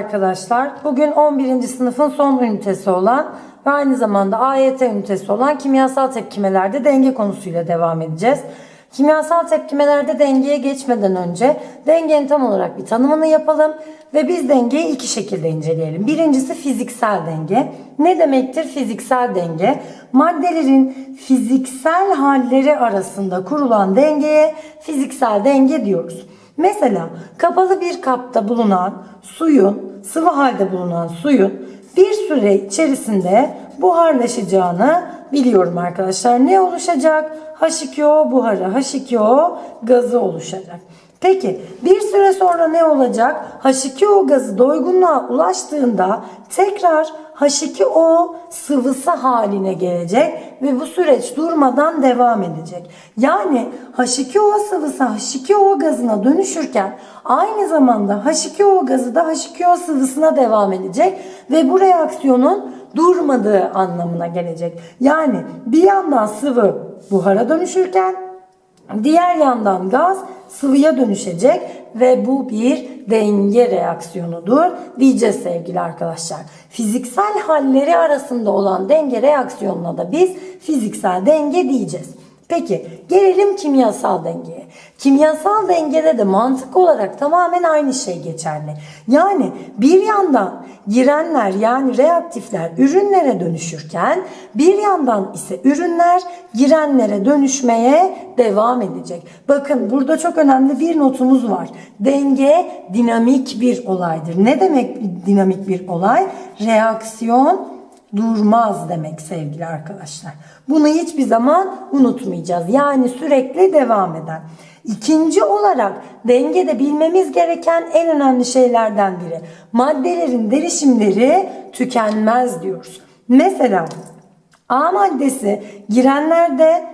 arkadaşlar. Bugün 11. sınıfın son ünitesi olan ve aynı zamanda AYT ünitesi olan kimyasal tepkimelerde denge konusuyla devam edeceğiz. Kimyasal tepkimelerde dengeye geçmeden önce dengenin tam olarak bir tanımını yapalım ve biz dengeyi iki şekilde inceleyelim. Birincisi fiziksel denge. Ne demektir fiziksel denge? Maddelerin fiziksel halleri arasında kurulan dengeye fiziksel denge diyoruz. Mesela kapalı bir kapta bulunan suyun, sıvı halde bulunan suyun bir süre içerisinde buharlaşacağını biliyorum arkadaşlar. Ne oluşacak? H2O buharı, H2O gazı oluşacak. Peki bir süre sonra ne olacak? H2O gazı doygunluğa ulaştığında tekrar H2O sıvısı haline gelecek ve bu süreç durmadan devam edecek. Yani H2O sıvısı H2O gazına dönüşürken aynı zamanda H2O gazı da H2O sıvısına devam edecek ve bu reaksiyonun durmadığı anlamına gelecek. Yani bir yandan sıvı buhara dönüşürken Diğer yandan gaz sıvıya dönüşecek ve bu bir denge reaksiyonudur diyeceğiz sevgili arkadaşlar. Fiziksel halleri arasında olan denge reaksiyonuna da biz fiziksel denge diyeceğiz. Peki gelelim kimyasal dengeye. Kimyasal dengede de mantık olarak tamamen aynı şey geçerli. Yani bir yandan girenler yani reaktifler ürünlere dönüşürken bir yandan ise ürünler girenlere dönüşmeye devam edecek. Bakın burada çok önemli bir notumuz var. Denge dinamik bir olaydır. Ne demek dinamik bir olay? Reaksiyon durmaz demek sevgili arkadaşlar. Bunu hiçbir zaman unutmayacağız. Yani sürekli devam eden. İkinci olarak dengede bilmemiz gereken en önemli şeylerden biri. Maddelerin derişimleri tükenmez diyoruz. Mesela A maddesi girenlerde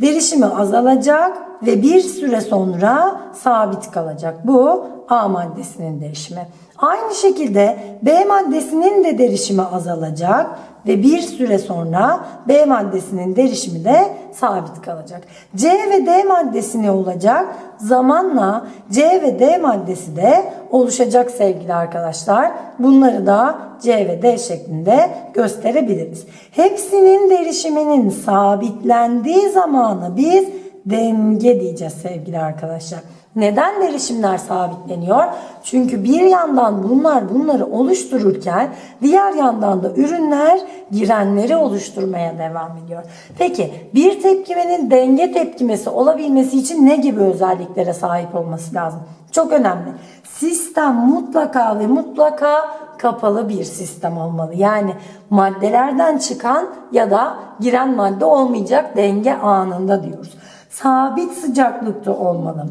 derişimi azalacak ve bir süre sonra sabit kalacak. Bu A maddesinin derişimi. Aynı şekilde B maddesinin de derişimi azalacak ve bir süre sonra B maddesinin derişimi de sabit kalacak. C ve D maddesi ne olacak? Zamanla C ve D maddesi de oluşacak sevgili arkadaşlar. Bunları da C ve D şeklinde gösterebiliriz. Hepsinin derişiminin sabitlendiği zamanı biz denge diyeceğiz sevgili arkadaşlar. Neden derişimler sabitleniyor? Çünkü bir yandan bunlar bunları oluştururken diğer yandan da ürünler girenleri oluşturmaya devam ediyor. Peki bir tepkimenin denge tepkimesi olabilmesi için ne gibi özelliklere sahip olması lazım? Çok önemli. Sistem mutlaka ve mutlaka kapalı bir sistem olmalı. Yani maddelerden çıkan ya da giren madde olmayacak denge anında diyoruz. Sabit sıcaklıkta olmalı.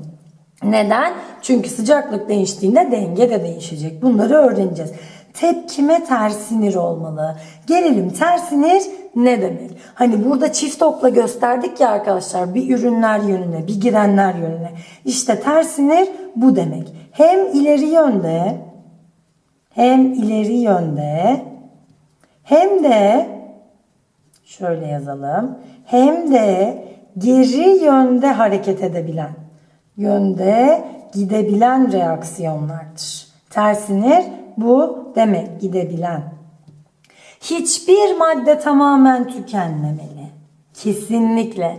Neden? Çünkü sıcaklık değiştiğinde denge de değişecek. Bunları öğreneceğiz. Tepkime tersinir olmalı. Gelelim tersinir ne demek? Hani burada çift okla gösterdik ya arkadaşlar bir ürünler yönüne bir girenler yönüne. İşte tersinir bu demek. Hem ileri yönde hem ileri yönde hem de şöyle yazalım. Hem de geri yönde hareket edebilen yönde gidebilen reaksiyonlardır. Tersinir bu demek gidebilen. Hiçbir madde tamamen tükenmemeli. Kesinlikle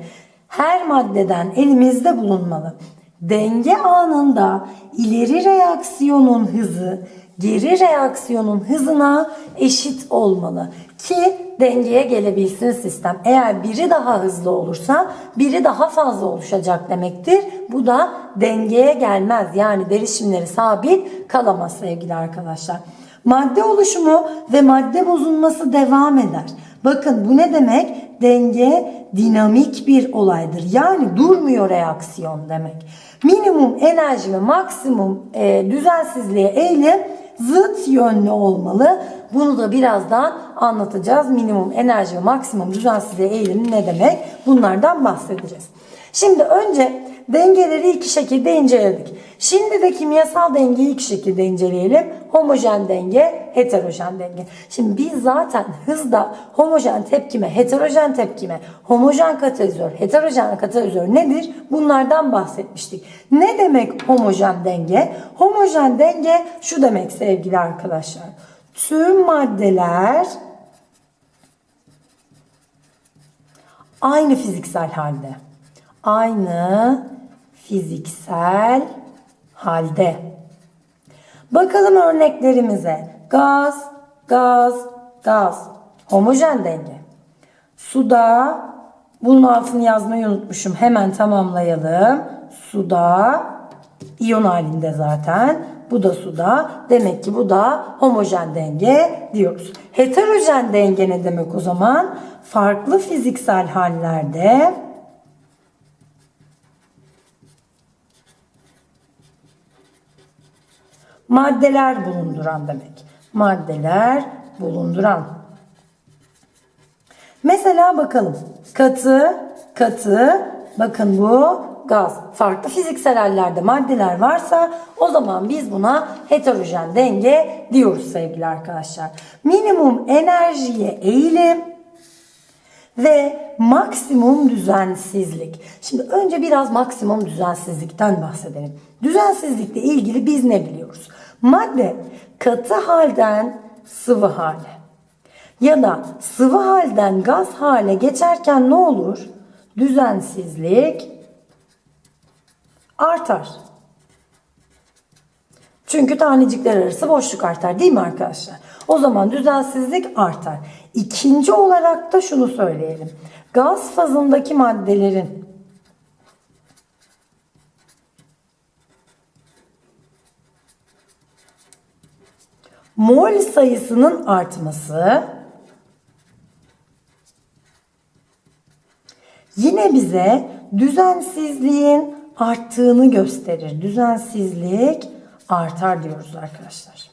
her maddeden elimizde bulunmalı. Denge anında ileri reaksiyonun hızı geri reaksiyonun hızına eşit olmalı ki dengeye gelebilsin sistem. Eğer biri daha hızlı olursa biri daha fazla oluşacak demektir. Bu da dengeye gelmez. Yani derişimleri sabit kalamaz sevgili arkadaşlar. Madde oluşumu ve madde bozulması devam eder. Bakın bu ne demek? Denge dinamik bir olaydır. Yani durmuyor reaksiyon demek. Minimum enerji ve maksimum e, düzensizliğe eğilim zıt yönlü olmalı. Bunu da birazdan anlatacağız. Minimum enerji ve maksimum düzensizliğe eğilim ne demek? Bunlardan bahsedeceğiz. Şimdi önce dengeleri iki şekilde inceledik. Şimdi de kimyasal dengeyi iki şekilde inceleyelim. Homojen denge, heterojen denge. Şimdi biz zaten hızda homojen tepkime, heterojen tepkime, homojen katalizör, heterojen katalizör nedir? Bunlardan bahsetmiştik. Ne demek homojen denge? Homojen denge şu demek sevgili arkadaşlar. Tüm maddeler aynı fiziksel halde. Aynı fiziksel halde. Bakalım örneklerimize. Gaz, gaz, gaz. Homojen denge. Suda, bunun altını yazmayı unutmuşum. Hemen tamamlayalım. Suda, iyon halinde zaten. Bu da suda. Demek ki bu da homojen denge diyoruz. Heterojen denge ne demek o zaman? Farklı fiziksel hallerde maddeler bulunduran demek. Maddeler bulunduran. Mesela bakalım. Katı, katı. Bakın bu gaz. Farklı fiziksel hallerde maddeler varsa o zaman biz buna heterojen denge diyoruz sevgili arkadaşlar. Minimum enerjiye eğilim ve maksimum düzensizlik. Şimdi önce biraz maksimum düzensizlikten bahsedelim. Düzensizlikle ilgili biz ne biliyoruz? Madde katı halden sıvı hale ya da sıvı halden gaz hale geçerken ne olur? Düzensizlik artar. Çünkü tanecikler arası boşluk artar değil mi arkadaşlar? O zaman düzensizlik artar. İkinci olarak da şunu söyleyelim. Gaz fazındaki maddelerin mol sayısının artması yine bize düzensizliğin arttığını gösterir. Düzensizlik artar diyoruz arkadaşlar.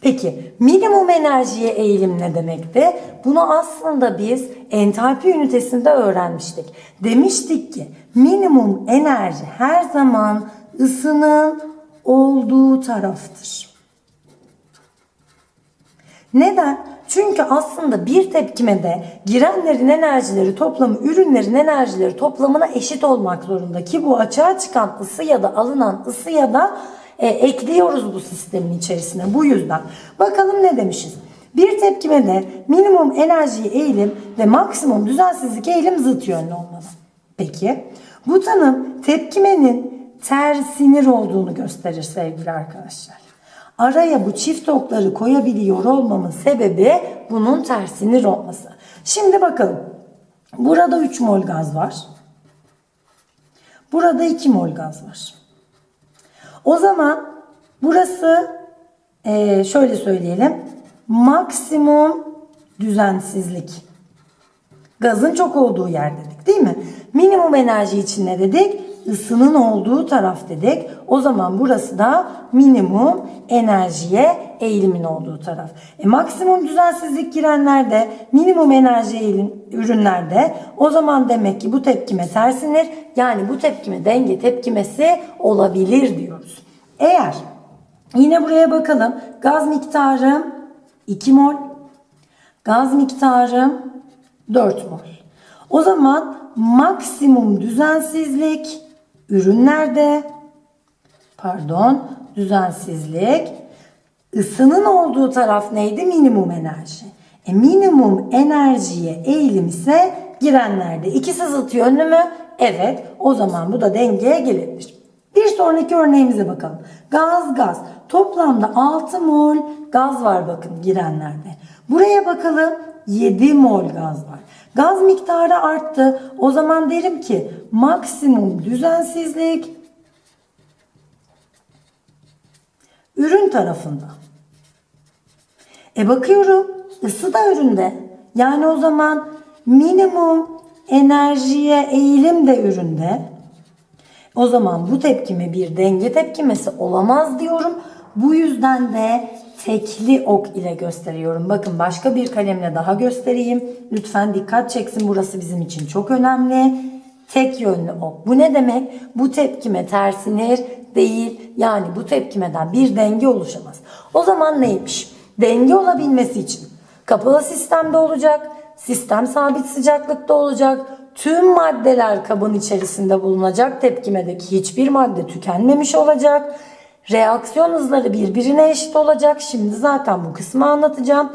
Peki minimum enerjiye eğilim ne demekti? Bunu aslında biz entalpi ünitesinde öğrenmiştik. Demiştik ki minimum enerji her zaman ısının olduğu taraftır. Neden? Çünkü aslında bir tepkimede girenlerin enerjileri toplamı ürünlerin enerjileri toplamına eşit olmak zorunda ki bu açığa çıkan ısı ya da alınan ısı ya da e, ekliyoruz bu sistemin içerisine bu yüzden. Bakalım ne demişiz? Bir tepkimede minimum enerji eğilim ve maksimum düzensizlik eğilim zıt yönlü olmalı. Peki bu tanım tepkimenin tersinir olduğunu gösterir sevgili arkadaşlar. Araya bu çift okları koyabiliyor olmamın sebebi bunun tersinir olması. Şimdi bakalım. Burada 3 mol gaz var. Burada 2 mol gaz var. O zaman burası eee, şöyle söyleyelim. Maksimum düzensizlik. Gazın çok olduğu yer dedik değil mi? Minimum enerji için ne dedik? Isının olduğu taraf dedik. O zaman burası da minimum enerjiye eğilimin olduğu taraf. E, maksimum düzensizlik girenlerde, minimum enerji eğilim ürünlerde o zaman demek ki bu tepkime tersinir. Yani bu tepkime denge tepkimesi olabilir diyoruz. Eğer yine buraya bakalım. Gaz miktarım 2 mol. Gaz miktarım 4 mol. O zaman maksimum düzensizlik ürünlerde pardon düzensizlik ısının olduğu taraf neydi? Minimum enerji. E minimum enerjiye eğilim ise girenlerde. İkisi zıt yönlü mü? Evet. O zaman bu da dengeye gelebilir. Bir sonraki örneğimize bakalım. Gaz gaz. Toplamda 6 mol gaz var bakın girenlerde. Buraya bakalım 7 mol gaz var. Gaz miktarı arttı. O zaman derim ki maksimum düzensizlik ürün tarafında. E bakıyorum ısı da üründe. Yani o zaman minimum enerjiye eğilim de üründe. O zaman bu tepkime bir denge tepkimesi olamaz diyorum. Bu yüzden de tekli ok ile gösteriyorum. Bakın başka bir kalemle daha göstereyim. Lütfen dikkat çeksin burası bizim için çok önemli. Tek yönlü ok. Bu ne demek? Bu tepkime tersinir Değil. Yani bu tepkimeden bir denge oluşamaz. O zaman neymiş? Denge olabilmesi için kapalı sistemde olacak, sistem sabit sıcaklıkta olacak, tüm maddeler kabın içerisinde bulunacak, tepkimedeki hiçbir madde tükenmemiş olacak, reaksiyon hızları birbirine eşit olacak. Şimdi zaten bu kısmı anlatacağım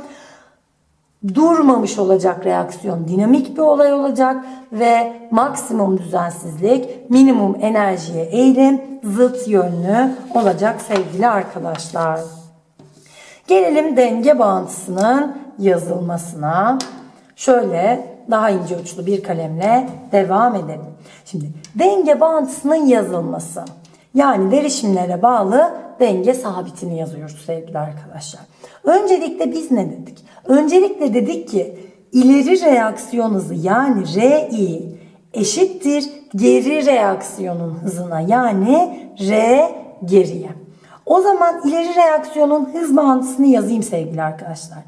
durmamış olacak reaksiyon dinamik bir olay olacak ve maksimum düzensizlik minimum enerjiye eğilim zıt yönlü olacak sevgili arkadaşlar. Gelelim denge bağıntısının yazılmasına. Şöyle daha ince uçlu bir kalemle devam edelim. Şimdi denge bağıntısının yazılması. Yani derişimlere bağlı denge sabitini yazıyoruz sevgili arkadaşlar. Öncelikle biz ne dedik? Öncelikle dedik ki ileri reaksiyon hızı yani RI eşittir geri reaksiyonun hızına yani R geriye. O zaman ileri reaksiyonun hız bağıntısını yazayım sevgili arkadaşlar.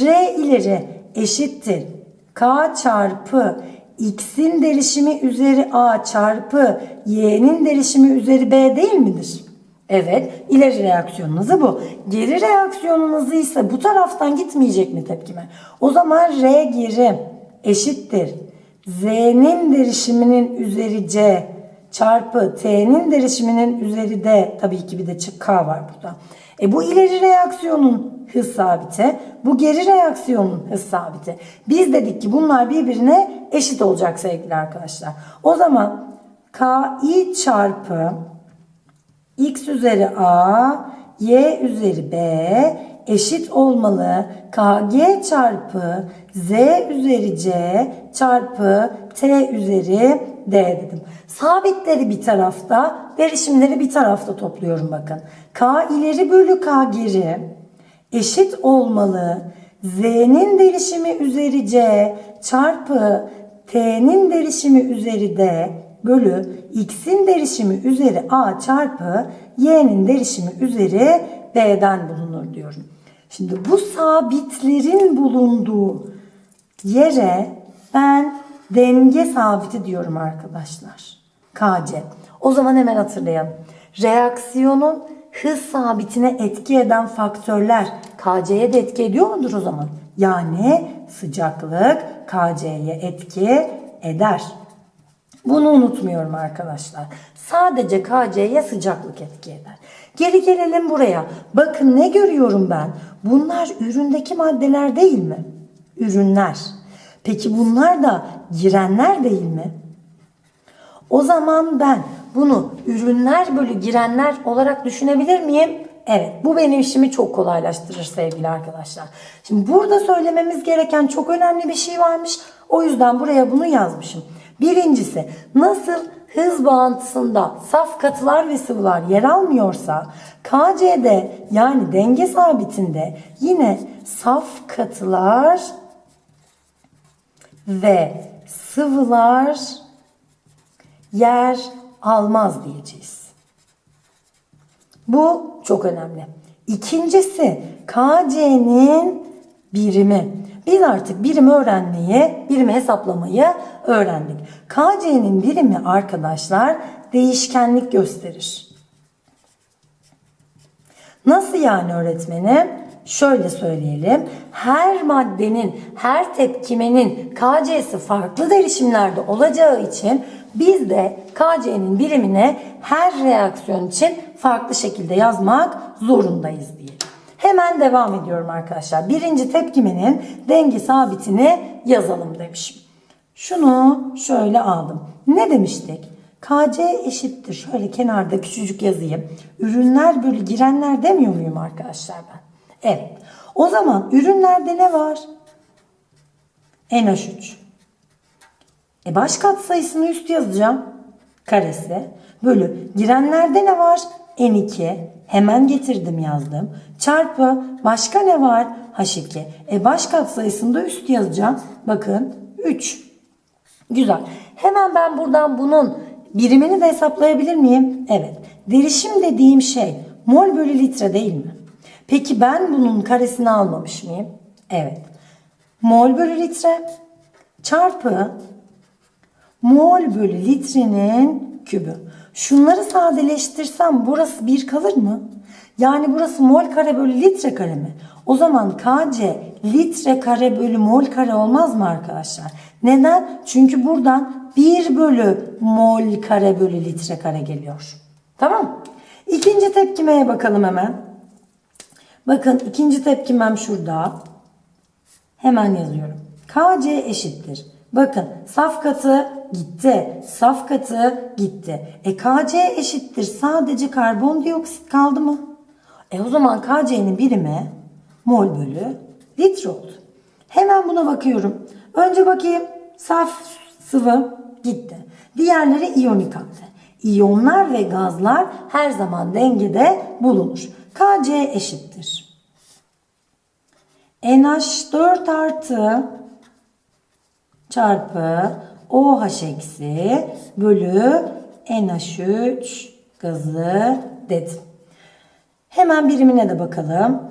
R ileri eşittir K çarpı X'in derişimi üzeri A çarpı Y'nin derişimi üzeri B değil midir? Evet, ileri reaksiyonun hızı bu. Geri reaksiyonun hızı ise bu taraftan gitmeyecek mi tepkime? O zaman R geri eşittir. Z'nin derişiminin üzeri C çarpı T'nin derişiminin üzeri D. Tabii ki bir de çık K var burada. E bu ileri reaksiyonun hız sabiti. Bu geri reaksiyonun hız sabiti. Biz dedik ki bunlar birbirine eşit olacak sevgili arkadaşlar. O zaman KI çarpı x üzeri a, y üzeri b eşit olmalı. kg çarpı z üzeri c çarpı t üzeri d dedim. Sabitleri bir tarafta, derişimleri bir tarafta topluyorum bakın. k ileri bölü k geri eşit olmalı. z'nin derişimi üzeri c çarpı t'nin derişimi üzeri d bölü x'in derişimi üzeri a çarpı y'nin derişimi üzeri b'den bulunur diyorum. Şimdi bu sabitlerin bulunduğu yere ben denge sabiti diyorum arkadaşlar. KC. O zaman hemen hatırlayalım. Reaksiyonun hız sabitine etki eden faktörler KC'ye de etki ediyor mudur o zaman? Yani sıcaklık KC'ye etki eder. Bunu unutmuyorum arkadaşlar. Sadece KC'ye sıcaklık etki eder. Geri gelelim buraya. Bakın ne görüyorum ben? Bunlar üründeki maddeler değil mi? Ürünler. Peki bunlar da girenler değil mi? O zaman ben bunu ürünler bölü girenler olarak düşünebilir miyim? Evet bu benim işimi çok kolaylaştırır sevgili arkadaşlar. Şimdi burada söylememiz gereken çok önemli bir şey varmış. O yüzden buraya bunu yazmışım. Birincisi nasıl hız bağıntısında saf katılar ve sıvılar yer almıyorsa KC'de yani denge sabitinde yine saf katılar ve sıvılar yer almaz diyeceğiz. Bu çok önemli. İkincisi KC'nin birimi. Biz artık birimi öğrenmeyi, birimi hesaplamayı öğrendik. KC'nin birimi arkadaşlar değişkenlik gösterir. Nasıl yani öğretmenim? Şöyle söyleyelim. Her maddenin, her tepkimenin KC'si farklı derişimlerde olacağı için biz de KC'nin birimine her reaksiyon için farklı şekilde yazmak zorundayız diye. Hemen devam ediyorum arkadaşlar. Birinci tepkimenin denge sabitini yazalım demişim. Şunu şöyle aldım. Ne demiştik? KC eşittir. Şöyle kenarda küçücük yazayım. Ürünler bölü girenler demiyor muyum arkadaşlar ben? Evet. O zaman ürünlerde ne var? NH3. E baş kat sayısını üst yazacağım. Karesi. Bölü. Girenlerde ne var? N2. Hemen getirdim yazdım. Çarpı. Başka ne var? H2. E baş kat sayısını da üst yazacağım. Bakın 3. Güzel. Hemen ben buradan bunun birimini de hesaplayabilir miyim? Evet. Derişim dediğim şey mol bölü litre değil mi? Peki ben bunun karesini almamış mıyım? Evet. Mol bölü litre çarpı mol bölü litrenin kübü. Şunları sadeleştirsem burası 1 kalır mı? Yani burası mol kare bölü litre kare mi? O zaman Kc litre kare bölü mol kare olmaz mı arkadaşlar? Neden? Çünkü buradan 1 bölü mol kare bölü litre kare geliyor. Tamam İkinci tepkimeye bakalım hemen. Bakın ikinci tepkimem şurada. Hemen yazıyorum. Kc eşittir. Bakın saf katı gitti. Saf katı gitti. E Kc eşittir. Sadece karbondioksit kaldı mı? E o zaman Kc'nin birimi mol bölü litre oldu. Hemen buna bakıyorum. Önce bakayım saf sıvı gitti. Diğerleri iyonik halde. İyonlar ve gazlar her zaman dengede bulunur. Kc eşittir. NH4 artı çarpı OH eksi bölü NH3 gazı dedim. Hemen birimine de bakalım.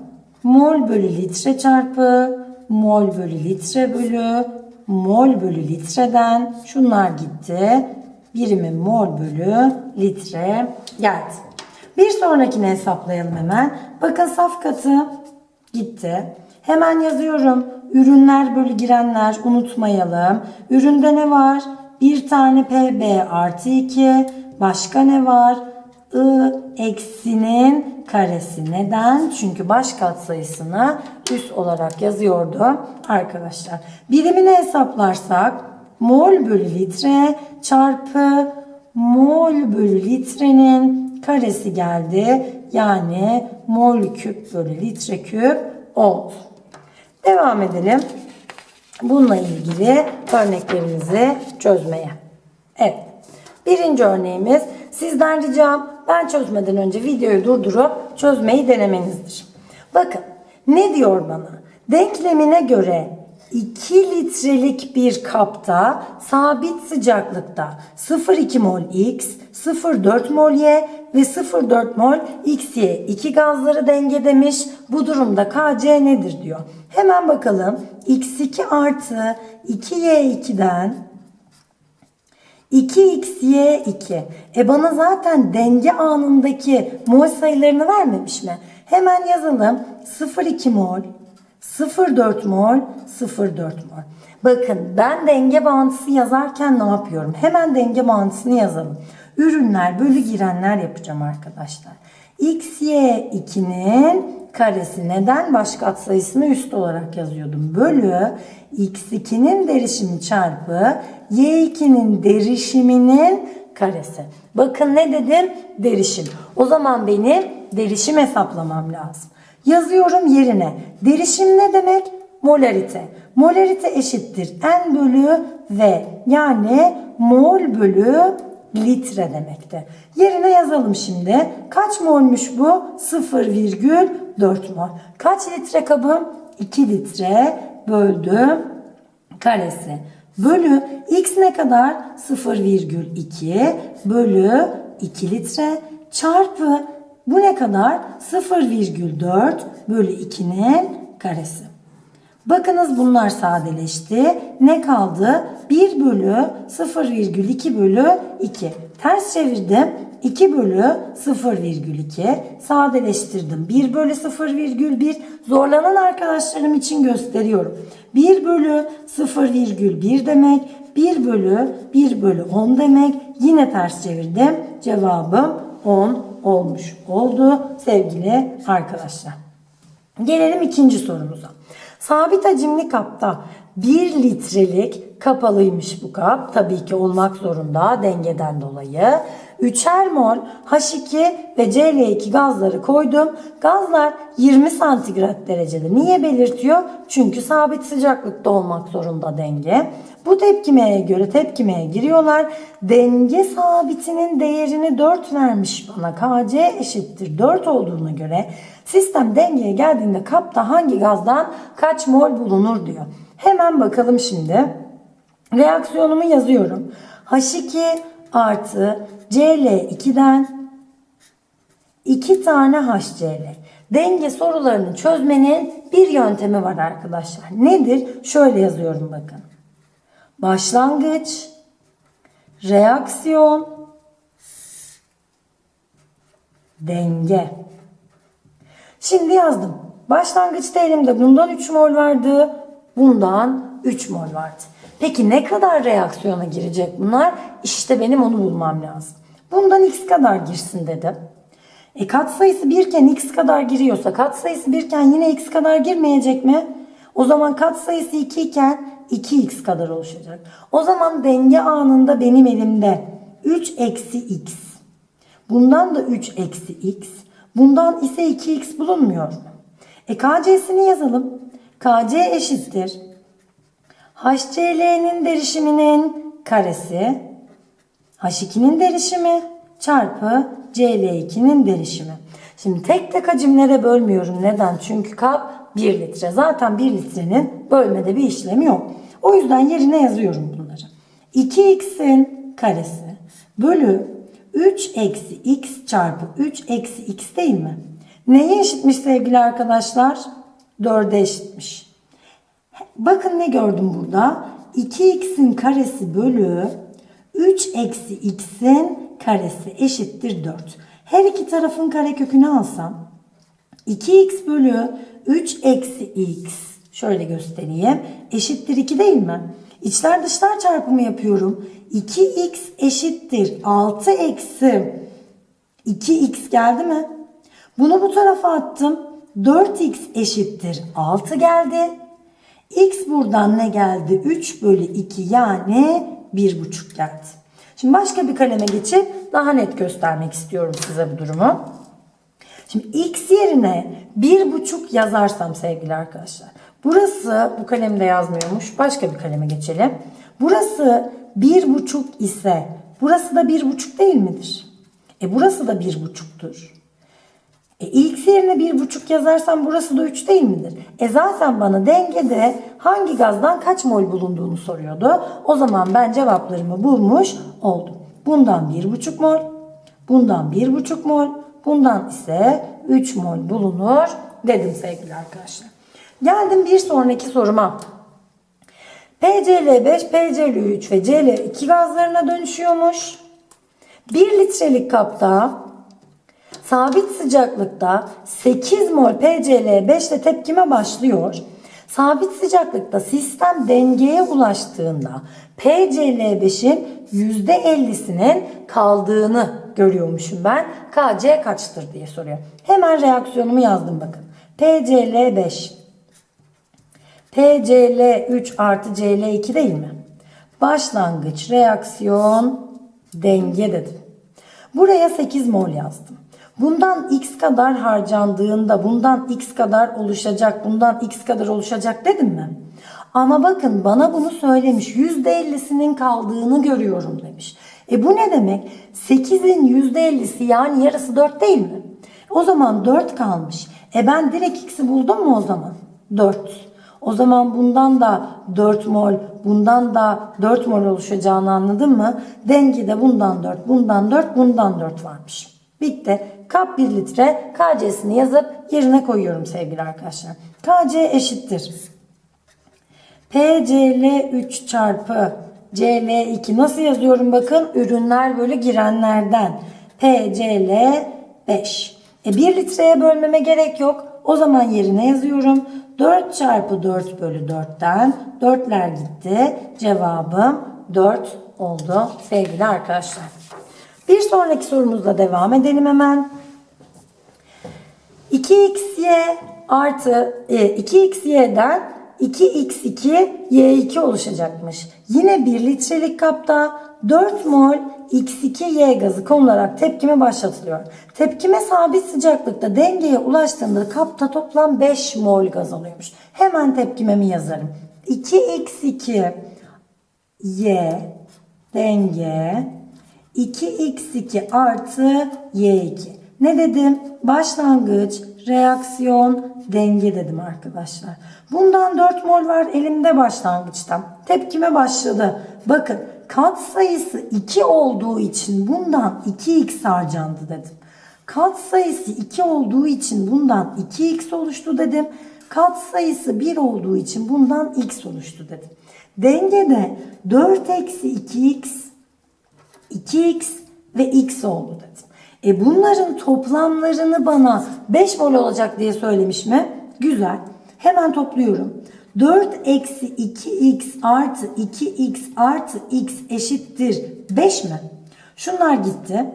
Mol bölü litre çarpı mol bölü litre bölü mol bölü litreden şunlar gitti. Birimi mol bölü litre geldi. Bir sonrakini hesaplayalım hemen. Bakın saf katı gitti. Hemen yazıyorum. Ürünler bölü girenler unutmayalım. Üründe ne var? Bir tane PB artı 2. Başka ne var? I eksinin karesi. Neden? Çünkü baş katsayısını üst olarak yazıyordu arkadaşlar. Birimini hesaplarsak mol bölü litre çarpı mol bölü litrenin karesi geldi. Yani mol küp bölü litre küp oldu. Devam edelim. Bununla ilgili örneklerimizi çözmeye. Evet. Birinci örneğimiz sizden ricam ben çözmeden önce videoyu durdurup çözmeyi denemenizdir. Bakın ne diyor bana? Denklemine göre 2 litrelik bir kapta sabit sıcaklıkta 0,2 mol X, 0,4 mol Y ve 0,4 mol XY iki gazları dengedemiş. Bu durumda Kc nedir diyor. Hemen bakalım. X2 artı 2Y2'den 2xy2. E bana zaten denge anındaki mol sayılarını vermemiş mi? Hemen yazalım. 0,2 mol, 0,4 mol, 0,4 mol. Bakın ben denge bağıntısı yazarken ne yapıyorum? Hemen denge bağıntısını yazalım. Ürünler bölü girenler yapacağım arkadaşlar. xy2'nin karesi neden baş katsayısını üst olarak yazıyordum. Bölü x2'nin derişimi çarpı y2'nin derişiminin karesi. Bakın ne dedim? Derişim. O zaman benim derişim hesaplamam lazım. Yazıyorum yerine. Derişim ne demek? Molarite. Molarite eşittir n bölü v. Yani mol bölü litre demekti. Yerine yazalım şimdi. Kaç molmuş bu? 0,4 mol. Kaç litre kabım? 2 litre böldüm karesi. Bölü x ne kadar? 0,2 bölü 2 litre çarpı bu ne kadar? 0,4 bölü 2'nin karesi. Bakınız bunlar sadeleşti. Ne kaldı? 1 bölü 0,2 bölü 2. Ters çevirdim. 2 bölü 0,2 sadeleştirdim. 1 bölü 0,1 zorlanan arkadaşlarım için gösteriyorum. 1 bölü 0,1 demek 1 bölü 1 bölü 10 demek. Yine ters çevirdim. Cevabım 10 olmuş oldu sevgili arkadaşlar. Gelelim ikinci sorumuza. Sabit hacimli kapta 1 litrelik kapalıymış bu kap. Tabii ki olmak zorunda dengeden dolayı. 3'er mol H2 ve Cl2 gazları koydum. Gazlar 20 santigrat derecede. Niye belirtiyor? Çünkü sabit sıcaklıkta olmak zorunda denge. Bu tepkimeye göre tepkimeye giriyorlar. Denge sabitinin değerini 4 vermiş bana. Kc eşittir 4 olduğuna göre sistem dengeye geldiğinde kapta hangi gazdan kaç mol bulunur diyor. Hemen bakalım şimdi. Reaksiyonumu yazıyorum. H2 artı Cl2'den 2 tane HCl. Denge sorularını çözmenin bir yöntemi var arkadaşlar. Nedir? Şöyle yazıyorum bakın. Başlangıç, reaksiyon, Denge. Şimdi yazdım. Başlangıçta elimde bundan 3 mol vardı. Bundan 3 mol vardı. Peki ne kadar reaksiyona girecek bunlar? İşte benim onu bulmam lazım. Bundan x kadar girsin dedim. E katsayısı 1 iken x kadar giriyorsa katsayısı 1 iken yine x kadar girmeyecek mi? O zaman katsayısı 2 iken 2x kadar oluşacak. O zaman denge anında benim elimde 3 eksi x. Bundan da 3 eksi x. Bundan ise 2x bulunmuyor mu? E KC'sini yazalım. KC eşittir. HCL'nin derişiminin karesi. H2'nin derişimi çarpı CL2'nin derişimi. Şimdi tek tek hacimlere bölmüyorum. Neden? Çünkü kap 1 litre. Zaten 1 litrenin bölmede bir işlemi yok. O yüzden yerine yazıyorum bunları. 2x'in karesi bölü 3 eksi x çarpı 3 eksi x değil mi? Neye eşitmiş sevgili arkadaşlar? 4'e eşitmiş. Bakın ne gördüm burada? 2x'in karesi bölü 3 eksi x'in karesi eşittir 4. Her iki tarafın karekökünü alsam 2x bölü 3 eksi x şöyle göstereyim eşittir 2 değil mi? İçler dışlar çarpımı yapıyorum. 2x eşittir 6 eksi 2x geldi mi? Bunu bu tarafa attım. 4x eşittir 6 geldi. X buradan ne geldi? 3 bölü 2 yani 1,5 geldi. Şimdi başka bir kaleme geçip daha net göstermek istiyorum size bu durumu. Şimdi x yerine 1,5 yazarsam sevgili arkadaşlar. Burası bu kalemde yazmıyormuş. Başka bir kaleme geçelim. Burası 1,5 ise burası da 1,5 değil midir? E burası da 1,5'tur. E x yerine 1,5 yazarsam burası da 3 değil midir? E zaten bana dengede hangi gazdan kaç mol bulunduğunu soruyordu. O zaman ben cevaplarımı bulmuş oldum. Bundan 1,5 mol, bundan 1,5 mol, bundan ise 3 mol bulunur dedim sevgili arkadaşlar. Geldim bir sonraki soruma. PCl5, PCl3 ve Cl2 gazlarına dönüşüyormuş. 1 litrelik kapta sabit sıcaklıkta 8 mol PCl5 ile tepkime başlıyor. Sabit sıcaklıkta sistem dengeye ulaştığında PCl5'in %50'sinin kaldığını görüyormuşum ben. KC kaçtır diye soruyor. Hemen reaksiyonumu yazdım bakın. PCl5 PCl3 artı Cl2 değil mi? Başlangıç reaksiyon denge dedim. Buraya 8 mol yazdım. Bundan x kadar harcandığında bundan x kadar oluşacak, bundan x kadar oluşacak dedim mi? Ama bakın bana bunu söylemiş. %50'sinin kaldığını görüyorum demiş. E bu ne demek? 8'in %50'si yani yarısı 4 değil mi? O zaman 4 kalmış. E ben direkt x'i buldum mu o zaman? 4. O zaman bundan da 4 mol, bundan da 4 mol oluşacağını anladın mı? Dengede bundan 4, bundan 4, bundan 4 varmış. Bitti. Kap 1 litre KC'sini yazıp yerine koyuyorum sevgili arkadaşlar. KC eşittir. PCl3 çarpı CL2 nasıl yazıyorum bakın ürünler böyle girenlerden PCl5 e 1 litreye bölmeme gerek yok o zaman yerine yazıyorum. 4 çarpı 4 bölü 4'ten 4'ler gitti. Cevabım 4 oldu sevgili arkadaşlar. Bir sonraki sorumuzla devam edelim hemen. 2xy artı e, 2xy'den 2x2 y2 oluşacakmış. Yine 1 litrelik kapta 4 mol x2y gazı konularak tepkime başlatılıyor. Tepkime sabit sıcaklıkta dengeye ulaştığında kapta toplam 5 mol gaz oluyormuş. Hemen tepkimemi yazarım. 2x2 y denge 2x2 artı y2. Ne dedim? Başlangıç, reaksiyon, denge dedim arkadaşlar. Bundan 4 mol var elimde başlangıçta. Tepkime başladı. Bakın kat sayısı 2 olduğu için bundan 2x harcandı dedim. Kat sayısı 2 olduğu için bundan 2x oluştu dedim. Kat sayısı 1 olduğu için bundan x oluştu dedim. Dengede 4 eksi 2x 2x ve x oldu dedim. E bunların toplamlarını bana 5 mol olacak diye söylemiş mi? Güzel. Hemen topluyorum. 4 eksi 2x artı 2x artı x eşittir 5 mi? Şunlar gitti.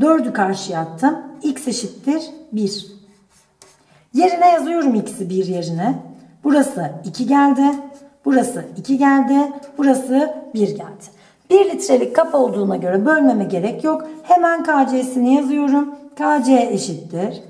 4'ü karşıya attım. x eşittir 1. Yerine yazıyorum x'i 1 yerine. Burası 2 geldi. Burası 2 geldi. Burası 1 geldi. 1 litrelik kap olduğuna göre bölmeme gerek yok. Hemen KC'sini yazıyorum. KC eşittir.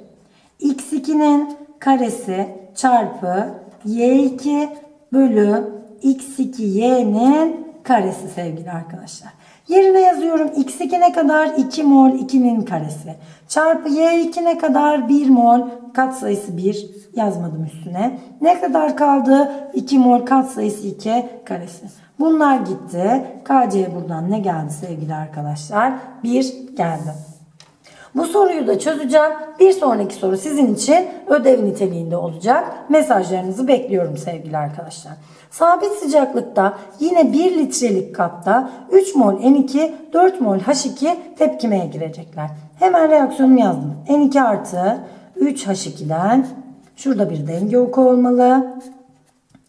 x2'nin karesi çarpı y2 bölü x2y'nin karesi sevgili arkadaşlar. Yerine yazıyorum x2 ne kadar? 2 mol 2'nin karesi. Çarpı y2 ne kadar? 1 mol katsayısı 1 yazmadım üstüne. Ne kadar kaldı? 2 mol katsayısı 2 karesi. Bunlar gitti. KC buradan ne geldi sevgili arkadaşlar? 1 geldi. Bu soruyu da çözeceğim. Bir sonraki soru sizin için ödev niteliğinde olacak. Mesajlarınızı bekliyorum sevgili arkadaşlar. Sabit sıcaklıkta yine 1 litrelik kapta 3 mol N2, 4 mol H2 tepkimeye girecekler. Hemen reaksiyonumu yazdım. N2 artı 3 H2'den şurada bir denge oku olmalı.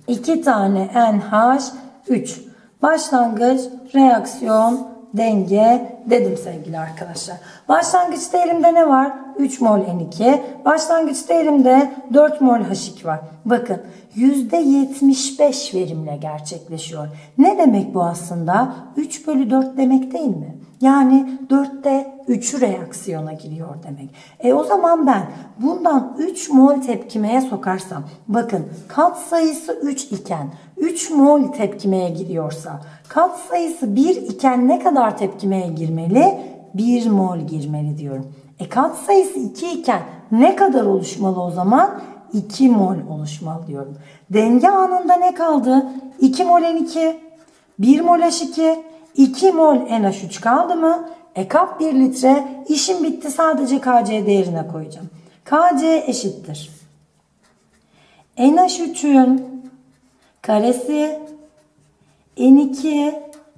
2 tane NH3. Başlangıç, reaksiyon, denge dedim sevgili arkadaşlar. Başlangıçta elimde ne var? 3 mol N2. Başlangıçta elimde 4 mol H2 var. Bakın %75 verimle gerçekleşiyor. Ne demek bu aslında? 3 bölü 4 demek değil mi? Yani 4'te 3'ü reaksiyona giriyor demek. E o zaman ben bundan 3 mol tepkimeye sokarsam bakın kat sayısı 3 iken 3 mol tepkimeye giriyorsa kat sayısı 1 iken ne kadar tepkimeye girmeli? 1 mol girmeli diyorum. E kat sayısı 2 iken ne kadar oluşmalı o zaman? 2 mol oluşmalı diyorum. Denge anında ne kaldı? 2 mol N2, 1 mol H2, 2 mol NH3 kaldı mı? E kap 1 litre işim bitti sadece KC değerine koyacağım. KC eşittir. NH3'ün karesi N2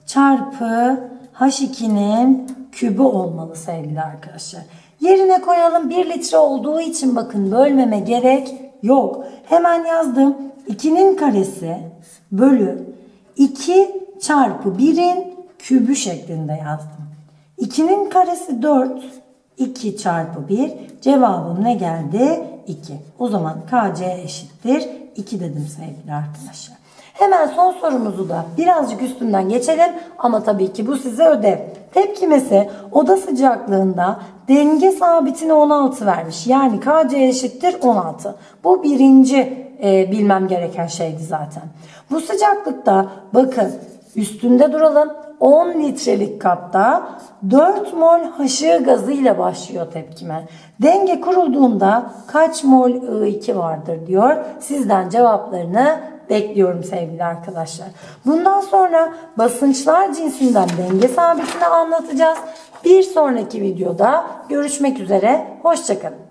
çarpı H2'nin kübü olmalı sevgili arkadaşlar. Yerine koyalım 1 litre olduğu için bakın bölmeme gerek yok. Hemen yazdım. 2'nin karesi bölü 2 çarpı 1'in kübü şeklinde yazdım. 2'nin karesi 4. 2 çarpı 1. Cevabım ne geldi? 2. O zaman KC eşittir. 2 dedim sevgili arkadaşlar. Hemen son sorumuzu da birazcık üstünden geçelim ama tabii ki bu size ödev. Tepkimesi oda sıcaklığında denge sabitine 16 vermiş. Yani KC eşittir 16. Bu birinci e, bilmem gereken şeydi zaten. Bu sıcaklıkta bakın üstünde duralım. 10 litrelik kapta 4 mol haşığı gazıyla başlıyor tepkime. Denge kurulduğunda kaç mol I2 vardır diyor. Sizden cevaplarını bekliyorum sevgili arkadaşlar. Bundan sonra basınçlar cinsinden denge sabitini anlatacağız. Bir sonraki videoda görüşmek üzere. Hoşçakalın.